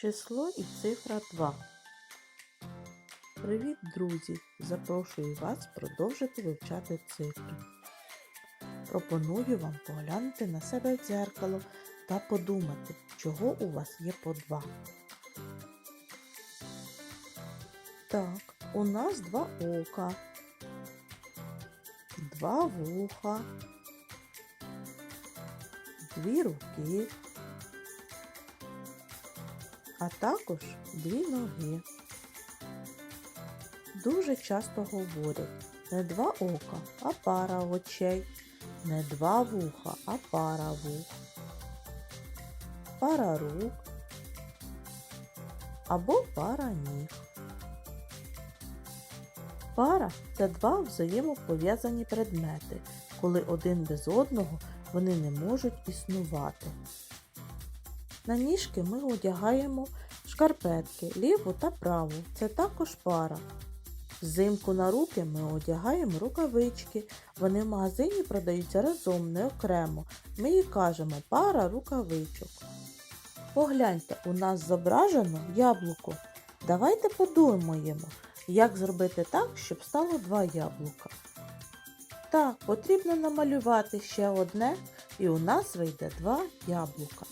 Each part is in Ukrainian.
Число і цифра 2. Привіт, друзі! Запрошую вас продовжити вивчати цифри. Пропоную вам поглянути на себе в дзеркало та подумати, чого у вас є по два. Так, у нас два ока, два вуха, дві руки, а також дві ноги. Дуже часто говорять не два ока, а пара очей, не два вуха, а пара вух, пара рук або пара ніг. Пара це два взаємопов'язані предмети, коли один без одного вони не можуть існувати. На ніжки ми одягаємо шкарпетки ліву та праву. Це також пара. Взимку на руки ми одягаємо рукавички. Вони в магазині продаються разом, не окремо. Ми їй кажемо пара рукавичок. Погляньте, у нас зображено яблуко. Давайте подумаємо, як зробити так, щоб стало два яблука. Так, потрібно намалювати ще одне, і у нас вийде два яблука.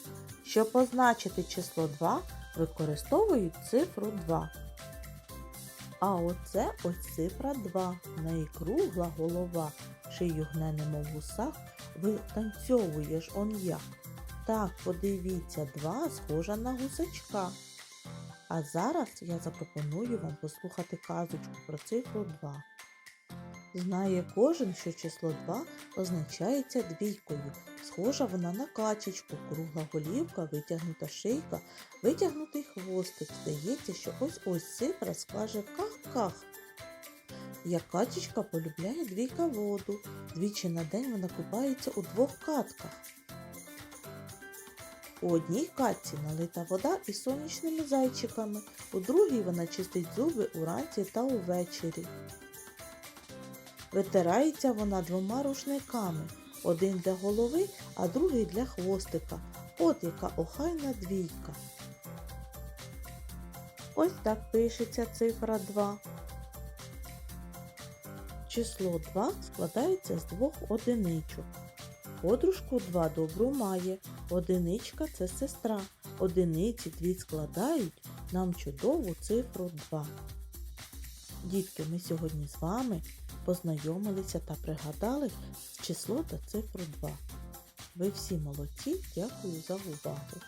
Щоб позначити число 2, використовують цифру 2. А оце ось цифра 2. В неї кругла голова, шию гне немов в усах, витанцьовуєш он як. Так, подивіться, 2 схожа на гусачка. А зараз я запропоную вам послухати казочку про цифру 2. Знає кожен, що число 2 означається двійкою. Схожа вона на качечку, кругла голівка, витягнута шийка, витягнутий хвостик. Здається, що ось ось цифра скаже ках-ках. Як качечка полюбляє двійка воду. Двічі на день вона купається у двох катках. У одній катці налита вода із сонячними зайчиками, у другій вона чистить зуби уранці та увечері. Витирається вона двома рушниками, один для голови, а другий для хвостика. От яка охайна двійка. Ось так пишеться цифра 2. Число 2 складається з двох одиничок. Подружку 2 добру має. Одиничка це сестра. Одиниці дві складають нам чудову цифру 2. Дітки, ми сьогодні з вами познайомилися та пригадали число та цифру 2. Ви всі молодці, дякую за увагу.